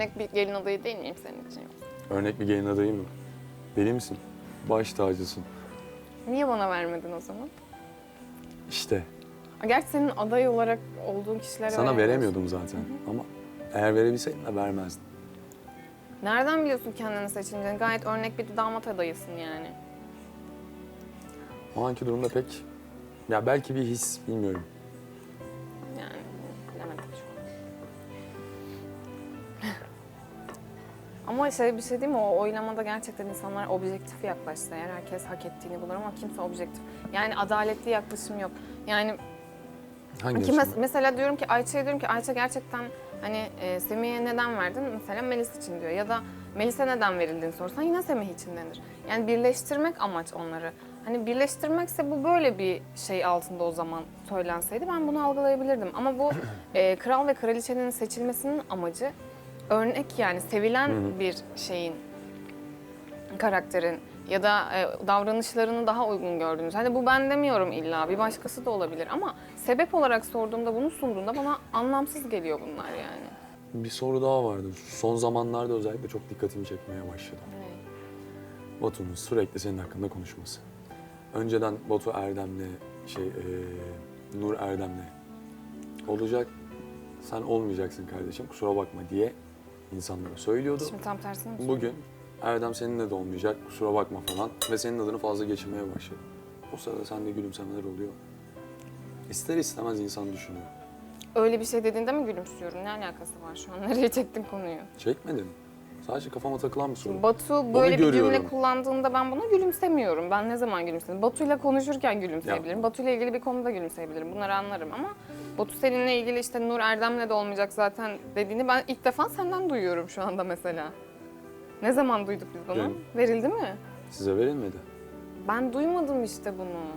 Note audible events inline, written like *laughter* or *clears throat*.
Örnek bir gelin adayı değil miyim senin için? Örnek bir gelin adayı mı? Deli misin? Baş tacısın. Niye bana vermedin o zaman? İşte Gerçi senin aday olarak olduğun kişilere sana veremiyorsun. veremiyordum zaten ama eğer verebilseydim de vermezdim. Nereden biliyorsun kendini seçince? Gayet örnek bir damat adayısın yani. O anki durumda pek ya belki bir his bilmiyorum. Ama şey bir şey değil mi? O oylamada gerçekten insanlar objektif yaklaşsa eğer herkes hak ettiğini bulur ama kimse objektif. Yani adaletli yaklaşım yok. Yani Hangi Ki mes- mesela diyorum ki Ayça'ya diyorum ki Ayça gerçekten hani e, Semih'e neden verdin? Mesela Melis için diyor. Ya da Melis'e neden verildiğini sorsan yine Semih için denir. Yani birleştirmek amaç onları. Hani birleştirmekse bu böyle bir şey altında o zaman söylenseydi ben bunu algılayabilirdim. Ama bu *clears throat* e, kral ve kraliçenin seçilmesinin amacı örnek yani sevilen bir şeyin karakterin ya da e, davranışlarını daha uygun gördüğünüz. Hani bu ben demiyorum illa bir başkası da olabilir ama sebep olarak sorduğumda bunu sunduğunda bana anlamsız geliyor bunlar yani. Bir soru daha vardı. Son zamanlarda özellikle çok dikkatimi çekmeye başladı. Batu'nun sürekli senin hakkında konuşması. Önceden Batu Erdem'le şey eee, Nur Erdem'le olacak. Sen olmayacaksın kardeşim kusura bakma diye insanlara söylüyordu. Şimdi tam tersini mi Bugün Erdem seninle de olmayacak kusura bakma falan ve senin adını fazla geçirmeye başladı. O sırada sende gülümsemeler oluyor. İster istemez insan düşünüyor. Öyle bir şey dediğinde mi gülümsüyorum? Ne alakası var şu an? *laughs* Nereye çektin konuyu? Çekmedin. Sadece kafama takılan bir soru. Batu böyle bir cümle görüyorum. kullandığında ben buna gülümsemiyorum. Ben ne zaman gülümsedim? Batu'yla konuşurken gülümseyebilirim. Batu'yla ilgili bir konuda gülümseyebilirim. Bunları anlarım ama Batu seninle ilgili işte Nur Erdem'le de olmayacak zaten dediğini ben ilk defa senden duyuyorum şu anda mesela. Ne zaman duyduk biz bunu? Dün. Verildi mi? Size verilmedi. Ben duymadım işte bunu.